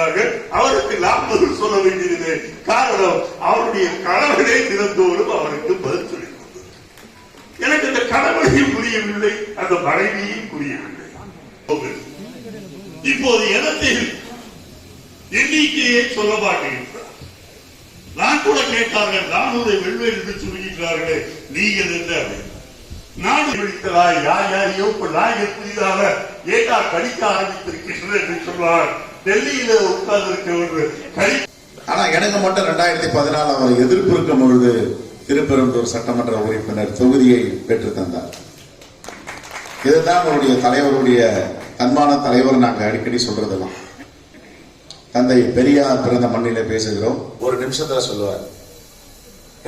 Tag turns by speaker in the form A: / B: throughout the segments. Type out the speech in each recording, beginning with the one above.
A: இருக்கிறார்கள் அவருக்கு நாம் பதில் சொல்ல வேண்டியது காரணம் அவருடைய கணவனே தினந்தோறும் அவருக்கு பதில் சொல்லிக் எனக்கு அந்த கணவனையும் புரியவில்லை. அந்த மனைவியும் புரியவில்லை இப்போது இடத்தில் எண்ணிக்கையை சொல்ல மாட்டேங்கிறார் நான் கூட கேட்டார்கள் நானூரை வெல்வேன் என்று சொல்கின்றார்களே நீங்கள் என்ன நான் விழித்ததாய் யார் யாரையோ இப்ப நாய்கள் புதிதாக ஏட்டா கடிக்க ஆரம்பித்திருக்கின்றது என்று சொன்னார் டெல்லியில உட்கார்ந்து ஒரு
B: ஆனா எனக்கு மட்டும் ரெண்டாயிரத்தி பதினாலு அவர் எதிர்ப்பு இருக்கும் பொழுது திருப்பெரும்பூர் சட்டமன்ற உறுப்பினர் தொகுதியை பெற்று தந்தார். இதுதான் அவருடைய தலைவருடைய தன்மான தலைவர் நாங்க அடிக்கடி சொல்றதெல்லாம். தந்தை பெரியார் பிறந்த மண்ணிலே பேசுகிறோம். ஒரு நிமிஷத்துல சொல்லுவார்.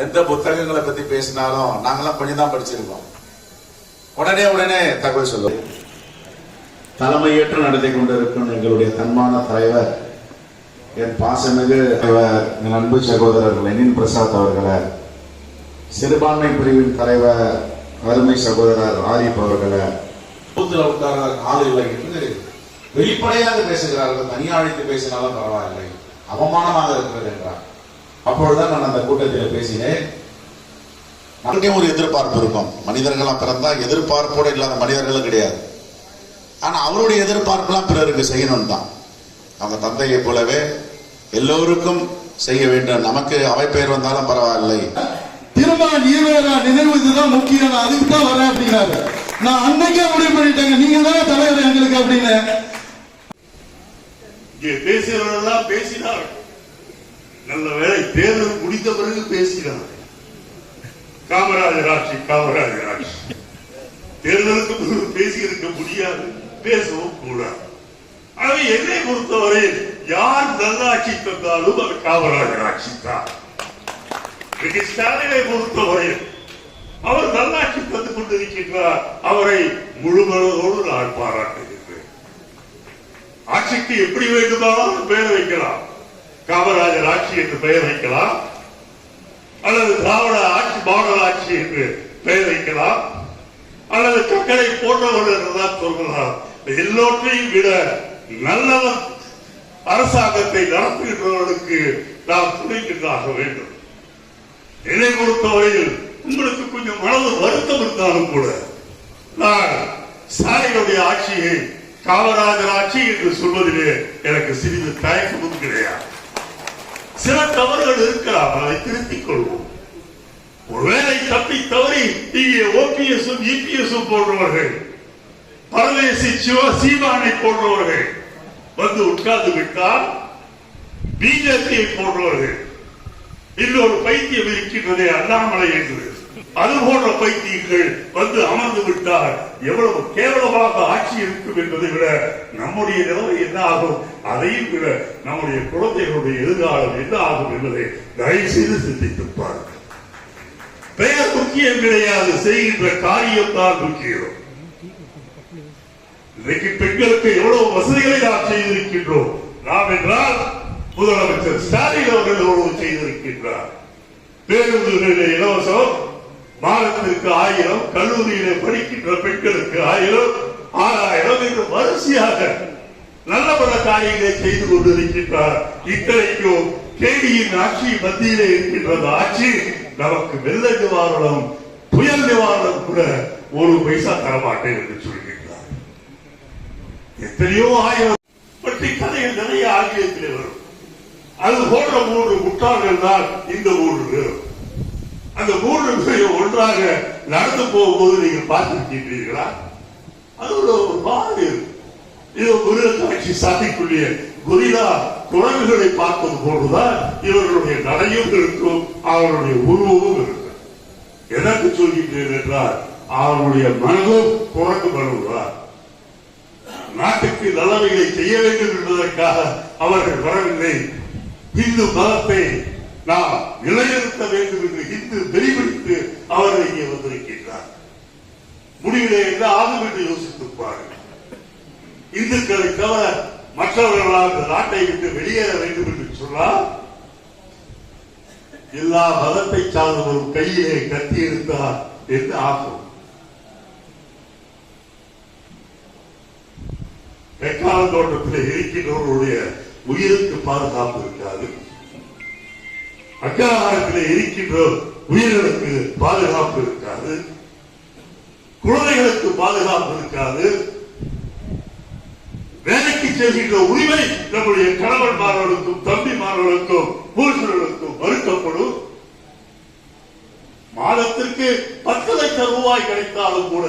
B: எந்த புத்தகங்களை பத்தி பேசினாலும் நாங்கெல்லாம் கொஞ்சம் தான் படிச்சிருக்கோம். உடனே உடனே தகவல் சொல்லுவோம். தலைமையேற்று நடத்தி கொண்டிருக்கும் எங்களுடைய தன்மான தலைவர் என் பாசமிகு தலைவர் என் அன்பு சகோதரர் லெனின் பிரசாத் அவர்களை சிறுபான்மை பிரிவின் தலைவர் அருமை சகோதரர் ஆரிப் அவர்களை. பூத்துல உட்கார ஆள் இல்லை என்று வெளிப்படையாக பேசுகிறார்கள் தனியா அழைத்து பேசினாலும் பரவாயில்லை அவமானமாக இருக்கிறது என்றார். அப்பொழுதுதான் நான் அந்த கூட்டத்தில் பேசினேன். நமக்கே ஒரு எதிர்பார்ப்பு இருக்கும். மனிதர்களா பிறந்தா எதிர்பார்ப்போடு இல்லாத மனிதர்களும் கிடையாது. ஆனா அவருடைய எதிர்பார்ப்பெல்லாம் பிறருக்கு செய்யணும் தான் அவங்க தந்தையை போலவே எல்லோருக்கும் செய்ய வேண்டும். நமக்கு அவை பெயர் வந்தாலும் பரவாயில்லை.
C: திரும்ப ஈவேரா நினைவு இதுதான் முக்கியம். நான் அதுக்கு தான் வரேன் அப்படின்னாரு நான் அன்னைக்கே முடிவு பண்ணிட்டேங்க. நீங்க தானே தலைவர் எங்களுக்கு அப்படின்னு.
A: இங்கே பேசியவர்களெல்லாம் பேசினார். நல்ல வேளை தேர்தல் முடிந்த பிறகு பேசினார். காமராஜர் ஆட்சி காமராஜர் ஆட்சி. தேர்தலுக்கு பிறகு பேசியிருக்க முடியாது. பேசவும் கூடாது ஆகவே என்னை பொறுத்தவரை யார் நல்லாட்சி தந்தாலும் அது காமராஜர் ஆட்சி தான் இன்னைக்கு ஸ்டாலினை பொறுத்தவரை அவர் நல்லாட்சி தந்து கொண்டிருக்கின்றார். அவரை முழுமனதோடு நான் பாராட்டுகின்றேன். ஆட்சிக்கு எப்படி வேண்டுமானாலும் பெயர் வைக்கலாம். காமராஜர் ஆட்சி என்று பெயர் வைக்கலாம். அல்லது திராவிட ஆட்சி மாடல் ஆட்சி என்று பெயர் வைக்கலாம். அல்லது கக்கரை போன்றவர்கள் என்றுதான் சொல்லலாம். எல்லோற்றையும் விட நல்லவர் அரசாங்கத்தை நடத்துகின்றவர்களுக்கு நாம் துணைக்கின்றாக வேண்டும். என்னை பொறுத்தவரையில் உங்களுக்கு கொஞ்சம் மனது வருத்தம் இருந்தாலும் கூட நான் ஸ்டாலினுடைய ஆட்சியை காமராஜர் ஆட்சி என்று சொல்வதிலே எனக்கு சிறிது தயக்கமும் கிடையாது. சில தவறுகள் இருக்கலாம் அதை திருத்திக் கொள்வோம். ஒருவேளை தப்பி தவறி இங்கே ஓபிஎஸும் இபிஎஸும் போன்றவர்கள் பரதேசி சிவ சீமானை போன்றவர்கள் வந்து உட்கார்ந்து விட்டால் பிஜேபியை போன்றவர்கள் இன்னொரு பைத்தியம் இருக்கின்றதே அண்ணாமலை என்று. அது போன்ற பைத்தியங்கள் வந்து அமர்ந்து விட்டால் எவ்வளவு கேவலமாக ஆட்சி இருக்கும் என்பதை விட நம்முடைய நிலைமை என்ன ஆகும்? அதையும் விட நம்முடைய குழந்தைகளுடைய எதிர்காலம் என்ன ஆகும் என்பதை தயவு செய்து சிந்தித்து பாருங்கள். பெயர் முக்கியம் கிடையாது செய்கின்ற காரியம்தான் முக்கியம். இன்றைக்கு பெண்களுக்கு எவ்வளவு வசதிகளை நாம் செய்திருக்கின்றோம்? நாம் என்றால் முதலமைச்சர் ஸ்டாலின் அவர்கள் எவ்வளவு செய்திருக்கின்றார்? பேருந்துகளிலே இலவசம் மாதத்திற்கு ஆயிரம் கல்லூரியிலே படிக்கின்ற பெண்களுக்கு ஆயிரம் ஆறாயிரம் என்று வரிசையாக நல்ல பல காரியங்களை செய்து கொண்டிருக்கின்றார். இத்தனைக்கும் கேடியின் ஆட்சி மத்தியிலே இருக்கின்றது ஆட்சி நமக்கு வெள்ள நிவாரணம் புயல் நிவாரணம் கூட ஒரு பைசா தரமாட்டேன் என்று சொல்லி எத்தனையோ ஆயிரம் பற்றி கதைகள் நிறைய ஆங்கிலத்திலே வரும். அது போன்ற மூன்று முட்டாள்கள் தான் இந்த மூன்று பேரும் அந்த மூன்று பேரும் ஒன்றாக நடந்து போகும்போது நீங்கள் பார்த்திருக்கின்றீர்களா? அது ஒரு மாதிரி இது மிருக காட்சி சாதிக்குள்ளே குரிலா குரங்குகளை பார்ப்பது போன்றுதான் இவர்களுடைய நடையும் இருக்கும் அவருடைய உருவமும் இருக்கும் எதற்கு சொல்கின்றேன் என்றால் அவருடைய மனதும் குரங்கு மனதுதான். நாட்டுக்கு நல்லவைகளை செய்ய வேண்டும் என்பதற்காக அவர்கள் வரவில்லை. இந்து மதத்தை நாம் நிலைநிறுத்த வேண்டும் என்று இந்து வெறிபிடித்து அவர்கள் இங்கே வந்திருக்கின்றார். முடிவிலே என்ன ஆகும் என்று யோசித்திருப்பார்கள் இந்துக்களை தவிர மற்றவர்களால் இந்த நாட்டை விட்டு வெளியேற வேண்டும் என்று சொன்னால் எல்லா மதத்தை சார்ந்தவரும் கையிலே கத்தி இருந்தார் என்று ஆகும்? வெக்கால தோட்டத்தில் இருக்கின்றவர்களுடைய உயிருக்கு பாதுகாப்பு இருக்காது. அக்ரஹாரத்திலே இருக்கின்ற உயிர்களுக்கு பாதுகாப்பு இருக்காது. குழந்தைகளுக்கு பாதுகாப்பு இருக்காது. வேலைக்கு செல்கின்ற உரிமை நம்முடைய கணவன்மார்களுக்கும் தம்பிமார்களுக்கும் புருஷர்களுக்கும் மறுக்கப்படும் மாதத்திற்கு பத்து லட்சம் ரூபாய் கிடைத்தாலும் கூட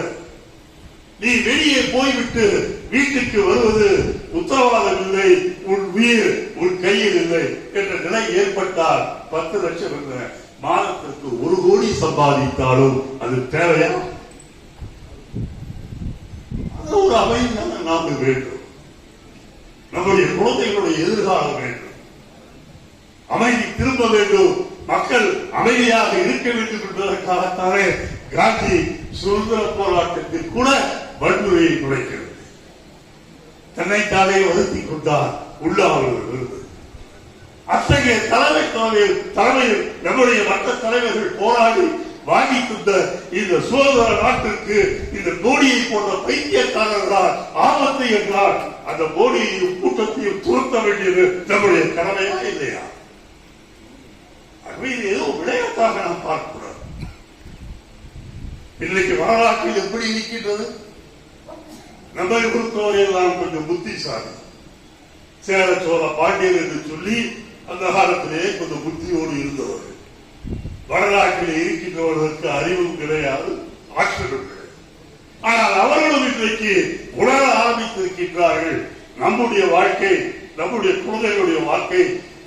A: நீ வெளியே போய்விட்டு வீட்டுக்கு வருவது உத்தரவாதம் இல்லை உன் உயிர் உன் கையில் இல்லை என்ற நிலை ஏற்பட்டால் பத்து லட்சம் என்ற மாதத்திற்கு ஒரு கோடி சம்பாதித்தாலும் அது தேவையா? அது ஒரு அமைதியான நாம வேண்டும். நம்முடைய குழந்தைகளுடைய எதிர்காலம் வேண்டும். அமைதி திரும்ப வேண்டும். மக்கள் அமைதியாக இருக்க வேண்டும் என்பதற்காகத்தானே காந்தி சுதந்திர போராட்டத்தில் கூட வன்முறையை குறைக்கிறது. தன்னைத்தானே வருத்திக் கொண்டார் உள்ளாமல் அத்தகைய தலைமை தலைமையில் தலைமையில் நம்முடைய மற்ற தலைவர்கள் போராடி வாங்கி தந்த இந்த சுதந்திர நாட்டிற்கு இந்த மோடியை போன்ற பைத்தியக்காரர்களால் ஆபத்து என்றால் அந்த மோடியையும் கூட்டத்தையும் துரத்த வேண்டியது நம்முடைய கடமையா இல்லையா? இது ஏதோ விளையாட்டாக நாம் பார்க்கிறோம். இன்னைக்கு வரலாற்றில் எப்படி இருக்கின்றது? நம்மை பொறுத்தவரையில் கொஞ்சம் புத்திசாலி. சேர சோழ பாண்டியர் என்று சொல்லி அந்த காலத்திலே கொஞ்சம் புத்தியோடு இருந்தவர்கள் வரலாற்றில் இருக்கின்றவர்களுக்கு அறிவும் கிடையாது ஆற்றலும் கிடையாது. ஆனால் அவர்களும் இன்றைக்கு உணர ஆரம்பித்திருக்கின்றார்கள். நம்முடைய வாழ்க்கை நம்முடைய குழந்தைகளுடைய வாழ்க்கை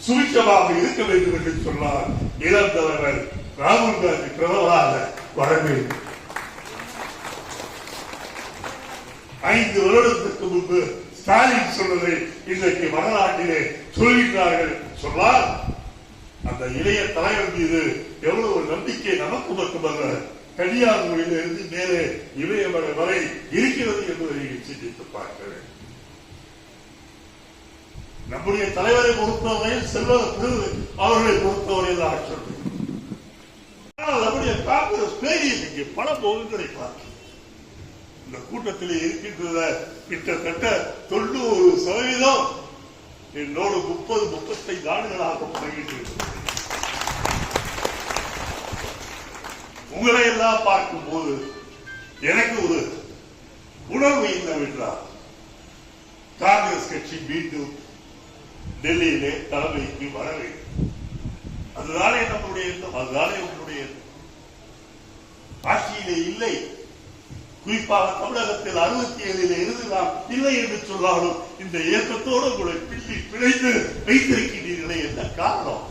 A: சுவிச்சமாக இருக்க வேண்டும் என்று சொன்னார் இளம் தலைவர் ராகுல் காந்தி பிரதமராக வர வேண்டும் ஐந்து வருடத்திற்கு முன்பு ஸ்டாலின் சொன்னதை இன்றைக்கு வரலாற்றிலே சொல்கிறார்கள் சொன்னால் அந்த இளைய தலைவர் மீது எவ்வளவு நம்பிக்கை நமக்கு மட்டுமல்ல கடியார் இருந்து மேலே இமயமலை வரை இருக்கிறது என்பதை நீங்கள் சிந்தித்து பார்க்க வேண்டும். நம்முடைய தலைவரை பொறுத்தவரையில் செல்வ அவர்களை பொறுத்தவரையில் தான் சொல்றேன் ஆனால் நம்முடைய காங்கிரஸ் பேரில் இங்கே பல முகங்களை பார்க்கிறேன் இந்த கூட்டத்தில் இருக்கின்றத கிட்டத்தட்ட தொண்ணூறு சதவீதம் என்னோடு முப்பது முப்பத்தைந்து ஆண்டுகளாக பழகிட்டு உங்களை எல்லாம் பார்க்கும் போது எனக்கு ஒரு உணர்வு என்னவென்றால் காங்கிரஸ் கட்சி மீண்டும் டெல்லியிலே தலைமைக்கு வர வேண்டும். அதுதானே நம்முடைய எண்ணம் அதுதானே உங்களுடைய எண்ணம். ஆட்சியிலே இல்லை. குறிப்பாக தமிழகத்தில் அறுபத்தி ஏழில் இருந்து இல்லை என்று சொன்னாலும் இந்த இயக்கத்தோடு உங்களை பிள்ளி பிழைத்து வைத்திருக்கிறீர்களே என்ன காரணம்?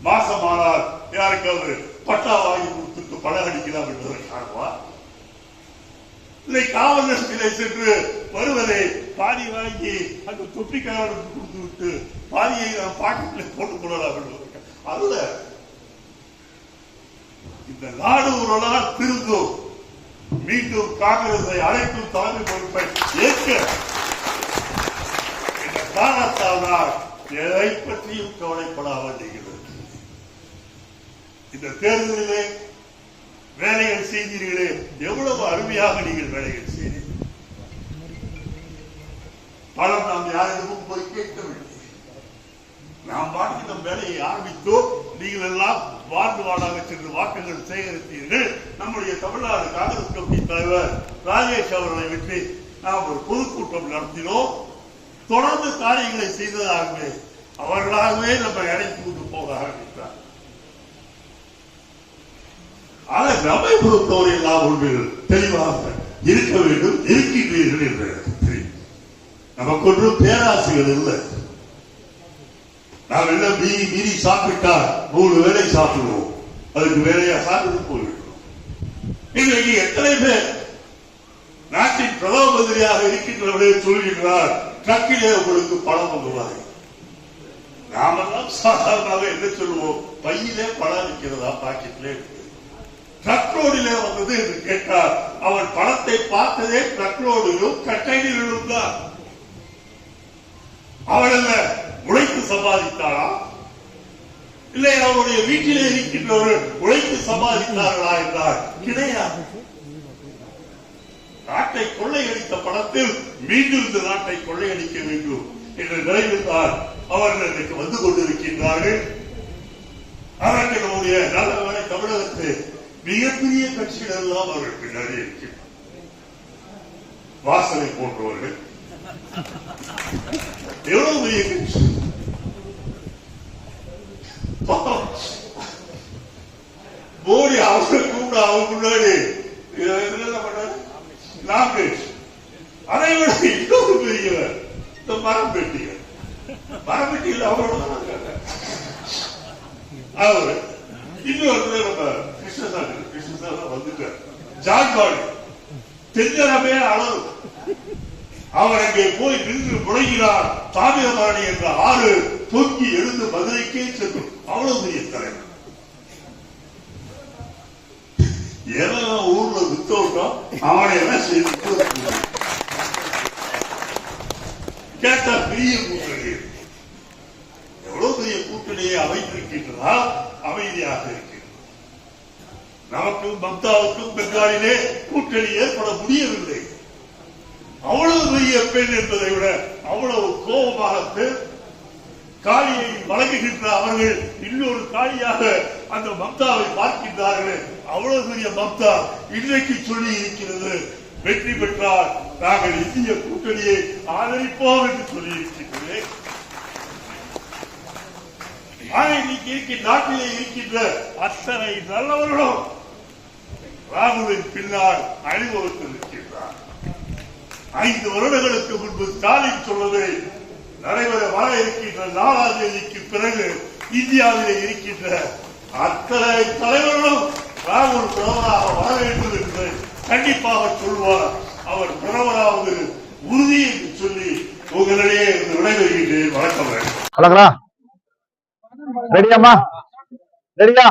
A: மாசமானால் யாருக்காவது பட்டா வாங்கி கொடுத்துட்டு படம் அடிக்கலாம் என்பதற்காகவா இல்லை காவல் நிலையத்திலே சென்று வருவதை பாதி வாங்கி அந்த தொப்பிக்காரனுக்கு கொடுத்து விட்டு பாதியை நான் பாக்கெட்டில் போட்டுக் கொள்ளலாம் என்பதற்காக அல்ல இந்த நாடு ஒரு நாள் திருந்தும். மீண்டும் காங்கிரஸை அழைக்கும் தலைமை பொறுப்பை ஏற்க. காரணத்தால் எதை பற்றியும் கவலைப்படாமல் நீங்கள் இந்த தேர்தலிலே வேலைகள் செய்தீர்களே எவ்வளவு அருமையாக நீங்கள் வேலைகள் செய்தீர்கள். பணம் நாம் யாரிடமும் போய் கேட்கவில்லை. நாம் பாட்டு நம் வேலையை ஆரம்பித்தோம். நீங்கள் எல்லாம் வார்டு வார்டாக சென்று வாக்குகள் சேகரித்தீர்கள். நம்முடைய தமிழ்நாடு காங்கிரஸ் கமிட்டி தலைவர் ராஜேஷ் அவர்களை வெற்றி நாம் ஒரு பொதுக்கூட்டம் நடத்தினோம். தொடர்ந்து காரியங்களை செய்ததாகவே அவர்களாகவே நம்ம அழைத்து கொண்டு போக ஆரம்பித்தார். ஆக நம்மை பொறுத்தவரை எல்லாம் ஒன்றில் தெளிவாக இருக்க வேண்டும் இருக்கின்றீர்கள் என்று தெரியும். நமக்கு ஒன்றும் பேராசைகள் இல்லை. நாம் எல்லாம் மீறி மீறி சாப்பிட்டா மூணு வேலை சாப்பிடுவோம். அதுக்கு வேலையா சாப்பிட்டு போய்விடுவோம் இன்றைக்கு எத்தனை பேர் நாட்டின் பிரதம மந்திரியாக இருக்கின்றவர்களே சொல்கின்றார் ட்ரக்கிலே உங்களுக்கு பணம் வந்துள்ளார் நாமெல்லாம் சாதாரணமாக என்ன சொல்லுவோம்? பையிலே பணம் இருக்கிறதா? பாக்கெட்லே ட்ரக் ரோடிலே வந்தது? என்று கேட்டார். அவன் பணத்தை பார்த்ததே ட்ரக் ரோடிலும் கட்டைகளிலும் தான். அவள் என்ன? உழைத்து சம்பாதித்தாரா? இல்லை அவருடைய வீட்டிலே இருக்கின்றவர்கள் உழைத்து சம்பாதித்தார்களா என்றால் கிடையாது. நாட்டை கொள்ளையடித்த பணத்தில் மீண்டும் இந்த நாட்டை கொள்ளையடிக்க வேண்டும் என்ற நிலையில் தான் அவர்கள் இன்றைக்கு வந்து கொண்டிருக்கின்றார்கள். அவர்கள் நம்முடைய நல்ல வேலை தமிழகத்து மிகப்பெரிய கட்சிகள் எல்லாம் அவர்கள் பின்னாடி இருக்கின்றனர். வாசனை போன்றவர்கள். எவ்வளவு பெரிய கட்சி? மோடி அவரை கூப்பிட அவங்க முன்னாடி. இதை என்ன பண்ணாரு அதை விட இன்னொரு பெரியவர். இந்த மரம் பெட்டிகள் மரம் பெட்டியில் அவரோட அவரு இருக்காங்க அவர் இன்னொருத்தர் நம்ம கிருஷ்ணசாமி. கிருஷ்ணசாமி வந்துட்டார். ஜான் பாடி. தென்னரமே அளவு. அவர் அங்கே போய் நின்று முழங்கினார். தாமிரபரணி என்ற ஆறு தொங்கி எழுந்து மதுரைக்கே செல்லும் அவ்வளவு பெரிய தலைவர். ஏன்னா ஊர்ல வித்தோட்டம் அவனை எல்லாம் செய்து கேட்டா பெரிய கூட்டணி. எவ்வளவு பெரிய கூட்டணியை அமைத்திருக்கின்றதா அமைதியாக இருக்கிறது நமக்கும் மம்தாவுக்கும் பெங்காலிலே கூட்டணி ஏற்பட முடியவில்லை. அவ்வளவு பெரிய பெண் என்பதை விட அவ்வளவு கோபமாக காளியை வழங்குகின்ற அவர்கள் இன்னொரு காளியாக அந்த மம்தாவை பார்க்கின்றார்கள். அவ்வளவு பெரிய மம்தா இன்றைக்கு சொல்லி இருக்கிறது வெற்றி பெற்றால் நாங்கள் இந்திய கூட்டணியை ஆதரிப்போம் என்று சொல்லி இருக்கின்றேன் ஆனா இன்னைக்கு இருக்கின்ற நாட்டிலே இருக்கின்ற அத்தனை நல்லவர்களும் ராகுலின் பின்னால் அணிவகுத்து இருக்கின்றார் ஐந்து வருடங்களுக்கு முன்பு ஸ்டாலின் சொன்னதை நடைபெற வர இருக்கின்ற நாலாம் தேதிக்கு பிறகு இந்தியாவிலே இருக்கின்ற அத்தனை தலைவர்களும் ராகுல் பிரதமராக வர வேண்டும் என்று கண்டிப்பாக சொல்வார். அவர் பிரதமராவது உறுதி என்று சொல்லி உங்களிடையே இருந்து விடைபெறுகின்றேன். வணக்கம் வேண்டும்
D: அழகா ரெடியா?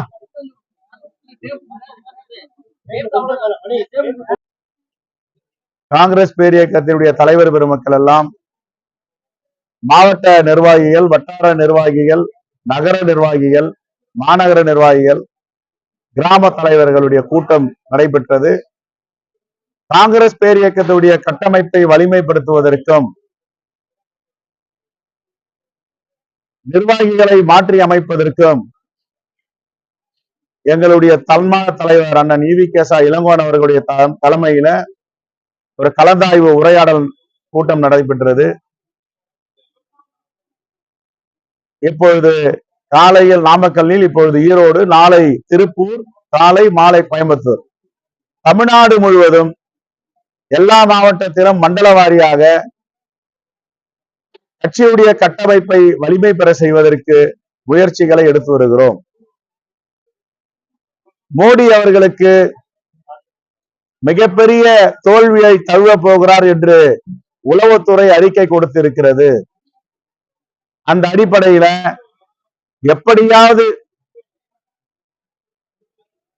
D: காங்கிரஸ் பேரியக்கத்தினுடைய தலைவர் பெருமக்கள் எல்லாம் மாவட்ட நிர்வாகிகள் வட்டார நிர்வாகிகள் நகர நிர்வாகிகள் மாநகர நிர்வாகிகள் கிராம தலைவர்களுடைய கூட்டம் நடைபெற்றது. காங்கிரஸ் பேரியக்கத்துடைய கட்டமைப்பை வலிமைப்படுத்துவதற்கும் நிர்வாகிகளை மாற்றி அமைப்பதற்கும் எங்களுடைய தன்மா தலைவர் அண்ணன் ஈவி கேசா இளங்கோன் அவர்களுடைய த- தலைமையில ஒரு கலந்தாய்வு உரையாடல் கூட்டம் நடைபெற்றது. இப்பொழுது காலையில் நாமக்கல்லில் இப்பொழுது ஈரோடு நாளை திருப்பூர் காலை மாலை கோயம்புத்தூர். தமிழ்நாடு முழுவதும் எல்லா மாவட்டத்திலும் மண்டல வாரியாக கட்சியுடைய கட்டமைப்பை வலிமை பெற செய்வதற்கு முயற்சிகளை எடுத்து வருகிறோம். மோடி அவர்களுக்கு மிகப்பெரிய தோல்வியை தழுவ போகிறார் என்று உளவுத்துறை அறிக்கை கொடுத்திருக்கிறது. அந்த அடிப்படையில எப்படியாவது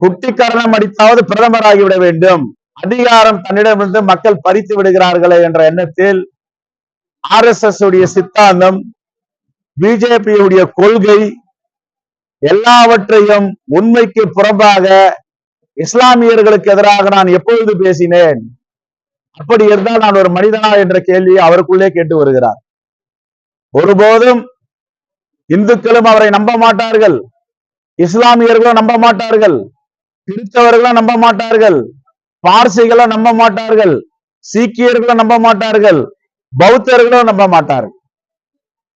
D: குட்டிக்கரணம் அடித்தாவது பிரதமராகிவிட வேண்டும். அதிகாரம் தன்னிடமிருந்து மக்கள் பறித்து விடுகிறார்களே என்ற எண்ணத்தில் ஆர் எஸ் எஸ் உடைய சித்தாந்தம் பிஜேபியுடைய கொள்கை எல்லாவற்றையும் உண்மைக்கு புறம்பாக இஸ்லாமியர்களுக்கு எதிராக நான் எப்பொழுது பேசினேன்? அப்படி இருந்தால் நான் ஒரு மனிதனா என்ற கேள்வியை அவருக்குள்ளே கேட்டு வருகிறார். ஒருபோதும் இந்துக்களும் அவரை நம்ப மாட்டார்கள். இஸ்லாமியர்களும் நம்ப மாட்டார்கள். கிறிஸ்தவர்களும் நம்ப மாட்டார்கள். பார்சிகளும் நம்ப மாட்டார்கள். சீக்கியர்களும் நம்ப மாட்டார்கள். பௌத்தர்களும் நம்ப மாட்டார்கள்.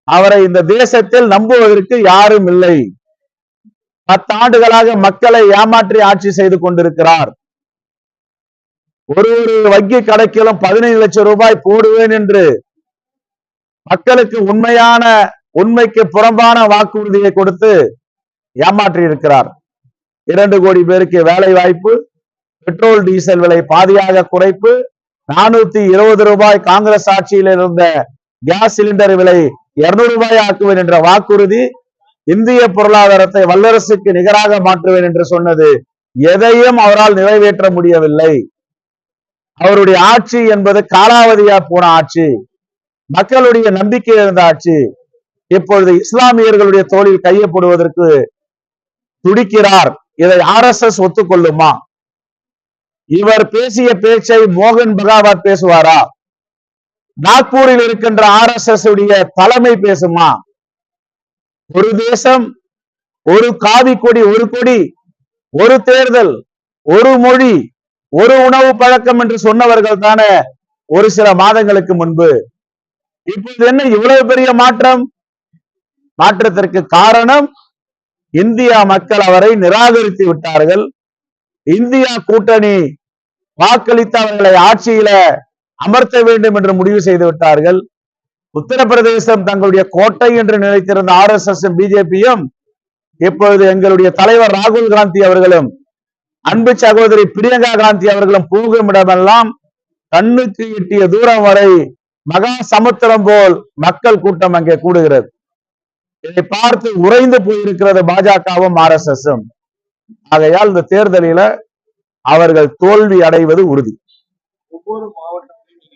D: அவரை இந்த தேசத்தில் நம்புவதற்கு யாரும் இல்லை. பத்தாண்டுகளாக மக்களை ஏமாற்றி ஆட்சி செய்து கொண்டிருக்கிறார். ஒரு ஒரு வங்கி கணக்கிலும் பதினைந்து லட்சம் ரூபாய் போடுவேன் என்று மக்களுக்கு உண்மையான உண்மைக்கு புறம்பான வாக்குறுதியை கொடுத்து ஏமாற்றி இருக்கிறார் இரண்டு கோடி பேருக்கு வேலை வாய்ப்பு பெட்ரோல் டீசல் விலை பாதியாக குறைப்பு நானூத்தி இருபது ரூபாய் காங்கிரஸ் ஆட்சியில் இருந்த கேஸ் சிலிண்டர் விலை இருநூறு ரூபாய் ஆக்குவேன் என்ற வாக்குறுதி இந்திய பொருளாதாரத்தை வல்லரசுக்கு நிகராக மாற்றுவேன் என்று சொன்னது எதையும் அவரால் நிறைவேற்ற முடியவில்லை. அவருடைய ஆட்சி என்பது காலாவதியா போன ஆட்சி. மக்களுடைய நம்பிக்கை இருந்த ஆட்சி இப்பொழுது இஸ்லாமியர்களுடைய தோளில் கையப்படுவதற்கு துடிக்கிறார். இதை ஆர் எஸ் எஸ் ஒத்துக்கொள்ளுமா? இவர் பேசிய பேச்சை மோகன் பகாவத் பேசுவாரா? நாக்பூரில் இருக்கின்ற ஆர் எஸ் எஸ் உடைய தலைமை பேசுமா? ஒரு தேசம் ஒரு காவி கொடி ஒரு கொடி ஒரு தேர்தல் ஒரு மொழி ஒரு உணவு பழக்கம் என்று சொன்னவர்கள் தானே ஒரு சில மாதங்களுக்கு முன்பு இப்போது என்ன? இவ்வளவு பெரிய மாற்றம்? மாற்றத்திற்கு காரணம் இந்தியா மக்கள் அவரை நிராகரித்து விட்டார்கள். இந்தியா கூட்டணி வாக்களித்து அவர்களை ஆட்சியில அமர்த்த வேண்டும் என்று முடிவு செய்து விட்டார்கள். உத்தரப்பிரதேசம் தங்களுடைய கோட்டை என்று நினைத்திருந்த ஆர் எஸ் எஸ் பிஜேபியும் இப்பொழுது எங்களுடைய தலைவர் ராகுல் காந்தி அவர்களும் அன்பு சகோதரி பிரியங்கா காந்தி அவர்களும் போகும் இடமெல்லாம் கண்ணுக்கு எட்டிய தூரம் வரை மகா சமுத்திரம் போல் மக்கள் கூட்டம் அங்கே கூடுகிறது. இதை பார்த்து உறைந்து போயிருக்கிறது பாஜகவும் ஆர் எஸ் எஸ் ஆகையால் இந்த தேர்தலில அவர்கள் தோல்வி அடைவது உறுதி.
E: ஒவ்வொரு மாவட்டத்திலும்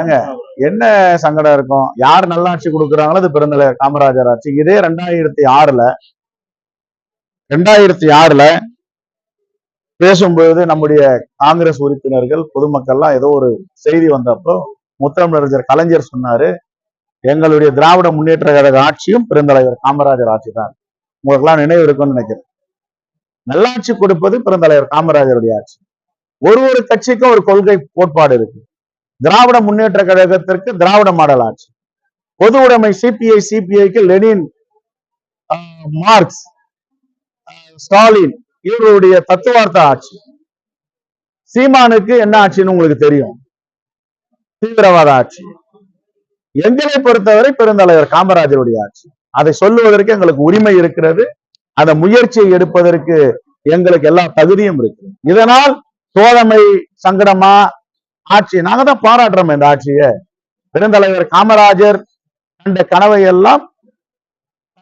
D: ஏங்க என்ன சங்கடம் இருக்கும்? யார் நல்லாட்சி கொடுக்குறாங்களோ அது பெருந்தலைவர் காமராஜர் ஆட்சி. இதே ரெண்டாயிரத்தி ஆறுல ரெண்டாயிரத்தி ஆறுல பேசும்பொழுது நம்முடைய காங்கிரஸ் உறுப்பினர்கள் பொதுமக்கள்லாம் ஏதோ ஒரு செய்தி வந்தப்போ முத்தமிழறிஞர் கலைஞர் சொன்னாரு எங்களுடைய திராவிட முன்னேற்ற கழக ஆட்சியும் பெருந்தலைவர் காமராஜர் ஆட்சி தான். உங்களுக்கெல்லாம் நினைவு இருக்கும்னு நினைக்கிறேன். நல்லாட்சி கொடுப்பது பெருந்தலைவர் காமராஜருடைய ஆட்சி. ஒரு ஒரு கட்சிக்கும் ஒரு கொள்கை கோட்பாடு இருக்கு. திராவிட முன்னேற்ற கழகத்திற்கு திராவிட மாடல் ஆட்சி. பொது உடைமை சிபிஐ சிபிஐக்கு லெனின் மார்க்ஸ் ஸ்டாலின் இவர்களுடைய தத்துவார்த்த ஆட்சி. சீமானுக்கு என்ன ஆட்சின்னு உங்களுக்கு தெரியும்? தீவிரவாத ஆட்சி. எங்களை பொறுத்தவரை பெருந்தலைவர் காமராஜருடைய ஆட்சி. அதை சொல்லுவதற்கு எங்களுக்கு உரிமை இருக்கிறது. அந்த முயற்சியை எடுப்பதற்கு எங்களுக்கு எல்லா தகுதியும் இருக்கு இதனால் தோழமை சங்கடமா ஆட்சி நாங்க தான் பாராட்டுறோம் இந்த ஆட்சியை. பெருந்தலைவர் காமராஜர் கண்ட கனவை எல்லாம்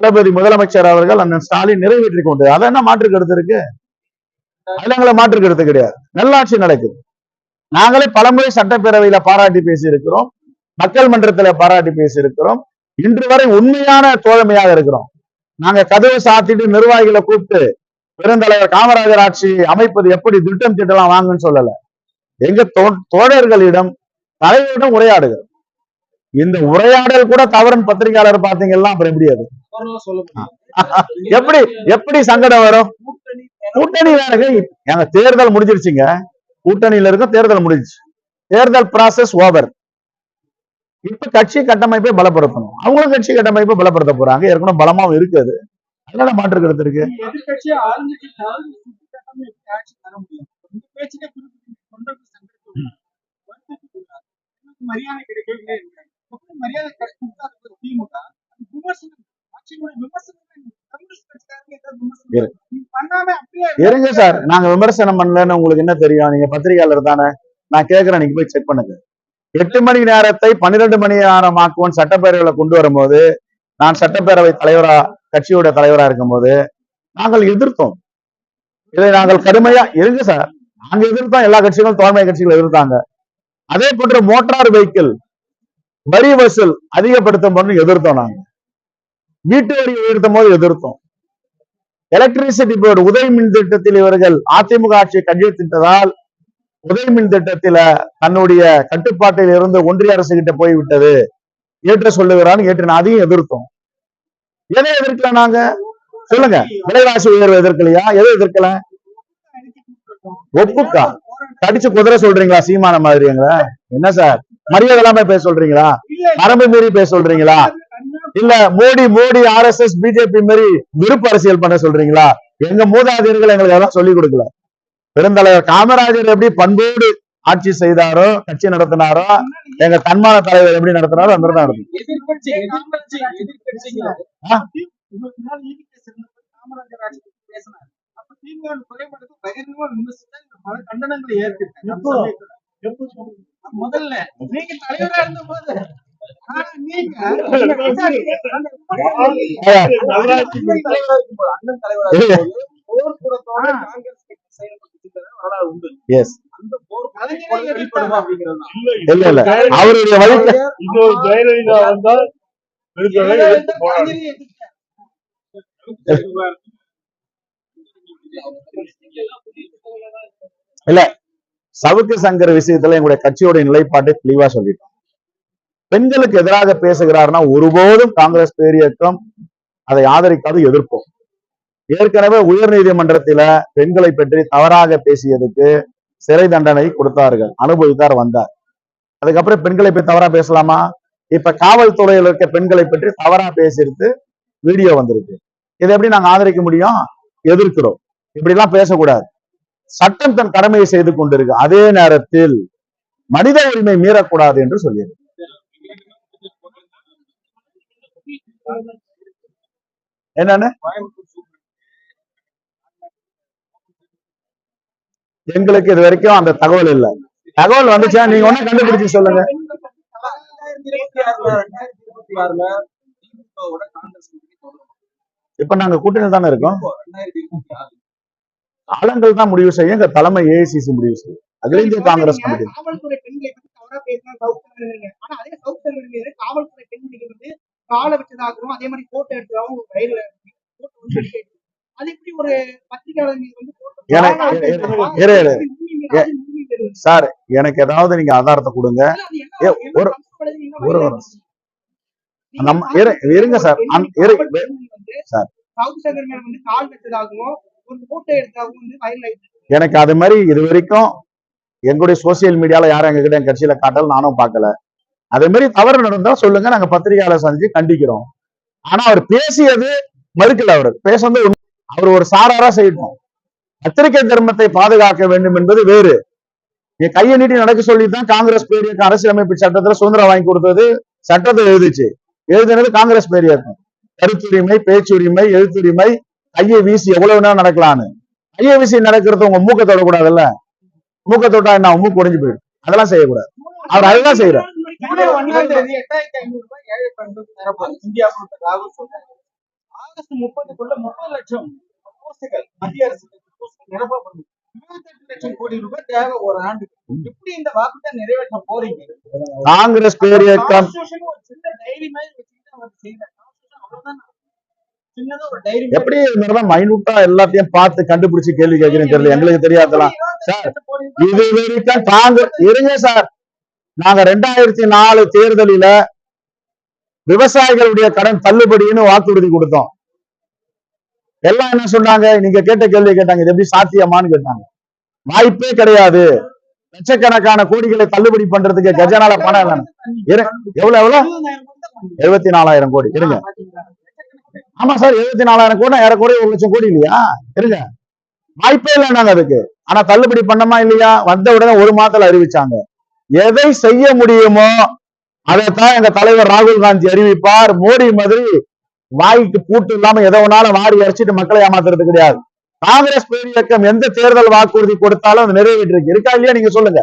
D: தளபதி முதலமைச்சர் அவர்கள் அண்ணன் ஸ்டாலின் நிறைவேற்றி கொண்டு அதை என்ன மாற்று கருத்து இருக்கு? அதுல மாற்று கருத்து கிடையாது. நல்லாட்சி நடக்குது. நாங்களே பலமுறை சட்டப்பேரவையில பாராட்டி பேசியிருக்கிறோம். மக்கள் மன்றத்துல பாராட்டி பேசியிருக்கிறோம். இன்று வரை உண்மையான தோழமையாக இருக்கிறோம். நாங்க கதவை சாத்திட்டு நிர்வாகிகளை கூப்பிட்டு பெருந்தலைவர் காமராஜர் ஆட்சி அமைப்பது எப்படி திட்டம் திட்டலாம் வாங்கன்னு சொல்லல. எங்க தோழர்களிடம் தலைவரிடம் உரையாடுகிறோம் இந்த உரையாடல் கூட தவறுன்னு பத்திரிகையாளர் பாத்தீங்கன்னா அப்புறம்
E: சொல்ல முடியும்
D: எப்படி எப்படி சங்கடம் வரும்?
E: கூட்டணி
D: வேணுங்க எங்க தேர்தல் முடிஞ்சிருச்சுங்க. கூட்டணியில இருக்க தேர்தல் முடிஞ்சிச்சு. தேர்தல் ப்ராசஸ் ஓவர் இப்ப கட்சி கட்டமைப்பை பலப்படுத்தணும். அவங்களும் கட்சி கட்டமைப்பை பலப்படுத்த போறாங்க. ஏற்கனவே பலமாவும் இருக்குது அதனால மாற்று கருத்து இருக்கு.
E: கம்யூனிஸ்ட் கட்சிக்காரங்க ஏதாவது விமர்சனம்
D: இரு.
E: நீங்க பண்ணாம அப்படியே
D: இருங்க. சார். நாங்க விமர்சனம் பண்ணலன்னு உங்களுக்கு என்ன தெரியும்? நீங்க பத்திரிகையாளர் தானே. நான் கேக்குறேன் நீங்க போய் செக் பண்ணுங்க. எட்டு மணி நேரத்தை பன்னிரெண்டு மணி நேரம் ஆக்குவோம் சட்டப்பேரவையில கொண்டு வரும்போது நான் சட்டப்பேரவை தலைவரா கட்சியோட தலைவரா இருக்கும்போது நாங்கள் எதிர்த்தோம். இதை நாங்கள் கடுமையா இருங்க சார். நாங்க எதிர்த்தோம். எல்லா கட்சிகளும் தோழமை கட்சிகள் எதிர்த்தாங்க. அதே போன்ற மோட்டார் வெஹிக்கிள் வரி வசூல் அதிகப்படுத்தும் போது எதிர்த்தோம் நாங்க. வீட்டு வரி உயர்த்தும் போது எதிர்த்தோம். எலக்ட்ரிசிட்டி போர்டு உதவி மின் திட்டத்தில் இவர்கள் அதிமுக ஆட்சியை கையெழுத்திட்டதால் உதவி மின் திட்டத்தில தன்னுடைய கட்டுப்பாட்டில் இருந்து ஒன்றிய அரசு கிட்ட போய்விட்டது ஏற்ற சொல்லுகிறான்னு ஏற்று நான் அதையும் எதிர்த்தோம். எதை எதிர்க்கல நாங்க? சொல்லுங்க. விலைவாசி உயர்வு எதிர்க்கலையா? எதை எதிர்க்கல? ஒப்புக்கா. தடிச்சு குதிரை சொல்றீங்களா? சீமான மாதிரிங்களா? என்ன சார்? மரியாதை இல்லாம பேச சொல்றீங்களா? வரம்பு மீறி பேச சொல்றீங்களா? இல்ல Modi Modi R S S BJP மாதிரி விருப்ப அரசியல் பண்ண சொல்றீங்களா? எங்க மூதாதையர்கள் எங்களுக்கு அதெல்லாம் சொல்லிக் கொடுக்கல. பெருந்தலைவர் காமராஜர் எப்படி பண்போடு ஆட்சி செய்தாரோ கட்சி நடத்தினாரோ எங்க தன்மான தலைவர் எப்படி நடத்தினாரோ அந்த தான் நடத்தும்
E: திமுக குறைபாடுக்கு பகிரங்கமா விமர்சித்தா இந்த பல கண்டனங்களை
C: எப்போ?
E: முதல்ல நீங்க தலைவரா இருந்த போது அண்ணன் தலைவரா தலைவரா இருக்கும்போது போர்க்குணத்தோட காங்கிரஸ் கட்சி செயல்பட்டு வரலாறு உண்டு.
D: எஸ்
E: அந்த போர் கலைஞரே வெளிப்படுமா அப்படிங்கிறது
D: இல்ல இல்ல அவருடைய வழிக்கு
A: இன்னொரு ஜெயலலிதா வந்தா விருதுகளை எடுத்து போறாங்க
E: கலைஞரே எதிர்த்தார்.
D: இல்ல சவுக்கு சங்கர் விஷயத்துல எங்களுடைய கட்சியோட நிலைப்பாட்டை தெளிவா சொல்லிட்டோம். பெண்களுக்கு எதிராக பேசுகிறார்னா ஒருபோதும் காங்கிரஸ் பேரியக்கம் அதை ஆதரிக்காது எதிர்ப்போம். ஏற்கனவே உயர் நீதிமன்றத்தில பெண்களை பற்றி தவறாக பேசியதுக்கு சிறை தண்டனை கொடுத்தார்கள் அனுபவித்தார் வந்தார். அதுக்கப்புறம் பெண்களை பற்றி தவறா பேசலாமா? இப்ப காவல்துறையில் இருக்க பெண்களை பற்றி தவறா பேசியிருக்கு வீடியோ வந்திருக்கு. இதை எப்படி நாங்க ஆதரிக்க முடியும்? எதிர்க்கிறோம். இப்படி எல்லாம் பேசக்கூடாது. சட்டம் தன் கடமையை செய்து கொண்டிருக்கு. அதே நேரத்தில் மனித உரிமை மீறக்கூடாது என்று சொல்லியிருக்கு. என்னன்னு? எங்களுக்கு இது வரைக்கும் அந்த தகவல் இல்லை. தகவல் வந்துச்சா? நீங்க ஒண்ணு கண்டுபிடிச்சு சொல்லுங்க. இப்ப நாங்க கூட்டணி தானே இருக்கோம்
E: இப்போ ரெண்டாயிரத்தி இருபத்தி ஆறு
D: ஆளுங்கள் தான் முடிவு செய்யும் எங்க தலைமை ஏஐசிசி முடிவு செய்யும். அகில இந்திய காங்கிரஸ் கமிட்டி.
F: காலை வச்சதாகவும் அதே மாதிரி போட்டோ எடுத்ததாகவும் ரயில்ல. அது எப்படி ஒரு பத்திரிகையாளர் மீது வந்து
D: எனக்கு-. சார் எனக்கு ஏதாவது நீங்க ஆதாரத்தை கொடுங்க. ஒரு- ஒரு- நம்ம- இருங்க சார். சார்.
F: சவுத் சென்ட்ரல் மேல வந்து கால் வச்சதாகவும்
D: எனக்கு அது மாதிரி இது வரைக்கும் எங்களுடைய சோசியல் மீடியால யாரும் எங்ககிட்ட என் கட்சியில காட்டல நானும் பார்க்கல. அதே மாதிரி தவறு நடந்தா சொல்லுங்க நாங்க பத்திரிகையாளர் சந்திச்சு கண்டிக்கிறோம். ஆனா அவர் பேசியது மறுக்கல அவர். பேசுனது அவர் ஒரு சாராரா செய்யணும் பத்திரிகை தர்மத்தை பாதுகாக்க வேண்டும் என்பது வேறு. என் கையை நீட்டி நடக்க சொல்லித்தான் காங்கிரஸ் பேரியக்கம் அரசியலமைப்பு சட்டத்துல சுதந்திரம் வாங்கி கொடுத்தது சட்டத்தை எழுதிச்சு. எழுதினது காங்கிரஸ் பேரியக்கம் கருத்துரிமை பேச்சுரிமை எழுத்துரிமை கையை வீசி எவ்வளவு நேரம் நடக்கலான்னு கையை வீசி நடக்கிறது உங்க மூக்க தொடக்கூடாதுல்ல. மூக்க தொட்டா என்ன மூக்கு உடைஞ்சு போயிடும். அதெல்லாம் செய்யக்கூடாது. அவர் அதுதான் செய்யறார்
E: ஆகஸ்ட் முப்பதுக்குள்ள முப்பது லட்சம் மத்திய அரசு நிரப்பப்படும்.
D: காங்கிரஸ் பேரியக்கம்.
E: Constitution
D: எப்படி இருந்தாலும் மைனூட்டா எல்லாத்தையும் பார்த்து கண்டுபிடிச்சு கேள்வி கேட்கிறேன்னு தெரியல. எங்களுக்கு தெரியாதலாம் சார், இது வரைக்கும் காங்கிரஸ் இருங்க சார். நாங்க ரெண்டாயிரத்தி நாலு தேர்தலில விவசாயிகளுடைய கடன் தள்ளுபடின்னு வாக்குறுதி கொடுத்தோம். எல்லாம் என்ன சொன்னாங்க? நீங்க கேட்ட கேள்வி கேட்டாங்க. இது எப்படி சாத்தியமான்னு கேட்டாங்க. வாய்ப்பே கிடையாது. லட்சக்கணக்கான கோடிகளை தள்ளுபடி பண்றதுக்கு கஜானால பணம் எவ்வளவு எவ்வளவு? எழுபத்தி நாலாயிரம் கோடி. இருங்க. ஆமா சார் எழுபத்தி நாலாயிரம் கோடி ஏறக்குறைய ஒரு லட்சம் கோடி இல்லையா? இருங்க. வாய்ப்பே இல்லைன்னாங்க அதுக்கு. ஆனா தள்ளுபடி பண்ணமா இல்லையா? வந்த உடனே ஒரு மாதத்துல அறிவிச்சாங்க. எதை செய்ய முடியுமோ அதைத்தான் எங்க தலைவர் ராகுல் காந்தி அறிவிப்பார். மோடி மாதிரி வாய்க்கு பூட்டு இல்லாம எதை வேணாலும் வாரி அரைச்சிட்டு மக்களை ஏமாத்துறது கிடையாது. காங்கிரஸ் பேரியக்கம் எந்த தேர்தல் வாக்குறுதி கொடுத்தாலும் அது நிறைவேற்றிருக்கு. இருக்கா இல்லையா நீங்க சொல்லுங்க.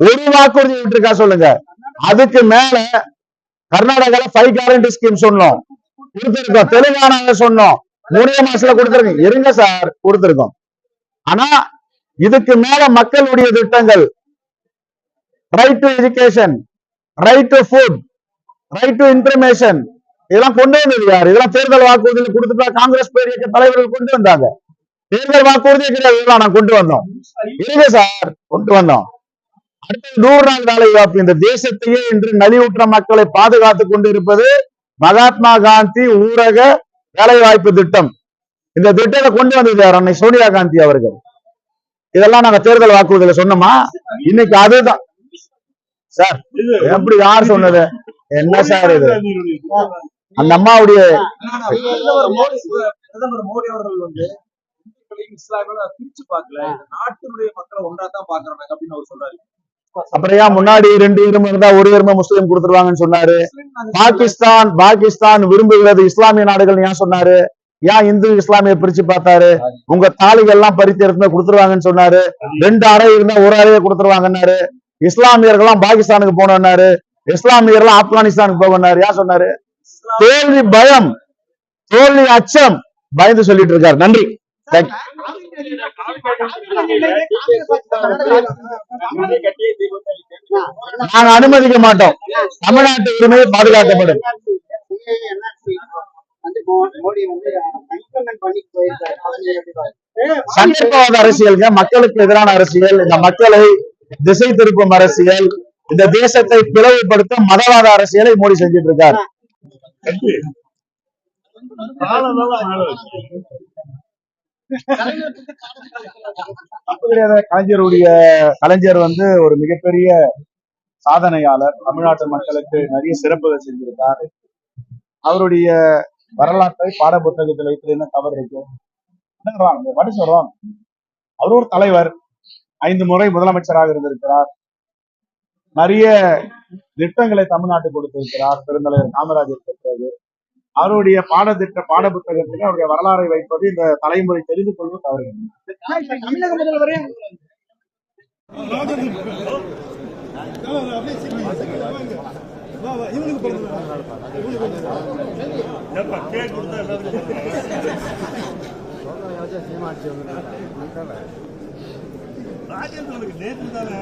D: ஒரு வாக்குறுதி விட்டுருக்கா சொல்லுங்க. அதுக்கு மேல கர்நாடகால ஃபைவ் கேரண்டி ஸ்கீம் சொன்னோம். கொடுத்திருக்கோம். தெலுங்கானால சொன்னோம். மூணு மாசத்துல கொடுத்திருக்கோம். இருங்க சார் கொடுத்திருக்கோம். ஆனா இதுக்கு மேல மக்களுடைய திட்டங்கள். Right to education right to food right to information இதெல்லாம் கொண்டு வந்தது யார்? இதெல்லாம் தேர்தல் வாக்குறுதியில் கொடுத்துட்டா காங்கிரஸ் பேரிய தலைவர்கள் கொண்டு வந்தாங்க. தேர்தல் வாக்குறுதியே கிடையாது. இதெல்லாம் நான் கொண்டு வந்தோம். இருங்க சார் கொண்டு வந்தோம். அடுத்த நூறு நாள் வேலை வாய்ப்பு. இந்த தேசத்தையே இன்று நலிவுற்ற மக்களை பாதுகாத்துக் கொண்டு இருப்பது மகாத்மா காந்தி ஊரக வேலை வாய்ப்பு திட்டம். இந்த திட்டத்தை கொண்டு வந்தது யார் அன்னை சோனியா காந்தி அவர்கள். இதெல்லாம் நாங்க தேர்தல் வாக்குறுதியில சொன்னோமா? இன்னைக்கு அதுதான். சார் எப்படி யார் சொன்னது? என்ன சார் இது? அந்த அம்மாவுடைய
E: பிரதமர் மோடி பிரதமர் மோடி அவர்கள் வந்து இஸ்லாமியோட பிரிச்சு பார்க்கல. நாட்டினுடைய மக்களை ஒன்றா தான் பாக்குறாங்க அப்படின்னு அவர் சொல்றாரு
D: அப்புறம் ஏன் முன்னாடி ரெண்டு எருமை இருந்தா ஒரு எருமை முஸ்லீம் கொடுத்துருவாங்கன்னு சொன்னாரு? பாகிஸ்தான் பாகிஸ்தான் விரும்புகிறது இஸ்லாமிய நாடுகள் ஏன் சொன்னாரு? ஏன் இந்து இஸ்லாமிய பிரிச்சு பார்த்தாரு? உங்க தாலிகள் எல்லாம் பறித்து எடுத்து கொடுத்துருவாங்கன்னு சொன்னாரு. ரெண்டு அறை இருந்தா ஒரு அறையை கொடுத்துருவாங்கன்னாரு. இஸ்லாமியர்கள் எல்லாம் பாகிஸ்தானுக்கு போனோம்னாரு இஸ்லாமியர் எல்லாம் ஆப்கானிஸ்தானுக்கு போகணும்னாரு. ஏன் சொன்னாரு? தோல்வி பயம் தோல்வி அச்சம் பயந்து சொல்லிட்டு இருக்காரு. நன்றி. நாங்க அனுமதிக்க மாட்டோம். தமிழ்நாட்டு உரிமை பாதுகாக்கப்படும்.
F: வந்து மோடி
D: சந்தர்ப்பவாத மக்களுக்கு எதிரான அரசியல் இந்த மக்களை திசை திருப்பும் அரசியல் இந்த தேசத்தை பிளவுபடுத்த மதவாத அரசியலை மோடி செஞ்சிட்டு இருக்கார். கலைஞருடைய கலைஞர் வந்து ஒரு மிகப்பெரிய சாதனையாளர். தமிழ்நாட்டு மக்களுக்கு நிறைய சிறப்புகள் செஞ்சிருக்கார். அவருடைய வரலாற்றை பாட புத்தகத்தில் வைத்து என்ன தவறு இருக்கு? படி சொல்றோம் அவர் ஒரு தலைவர். ஐந்து முறை முதலமைச்சராக இருந்திருக்கிறார். நிறைய திட்டங்களை தமிழ்நாட்டுக்கு கொடுத்திருக்கிறார். பெருந்தலைவர் காமராஜர் பெற்றது. அவருடைய பாடத்திட்ட பாட புத்தகத்துக்கு அவருடைய வரலாறை வைப்பது இந்த தலைமுறை தெரிந்து கொள்வது தவறு.
A: ராஜேந்திரனுக்கு நேற்று தானே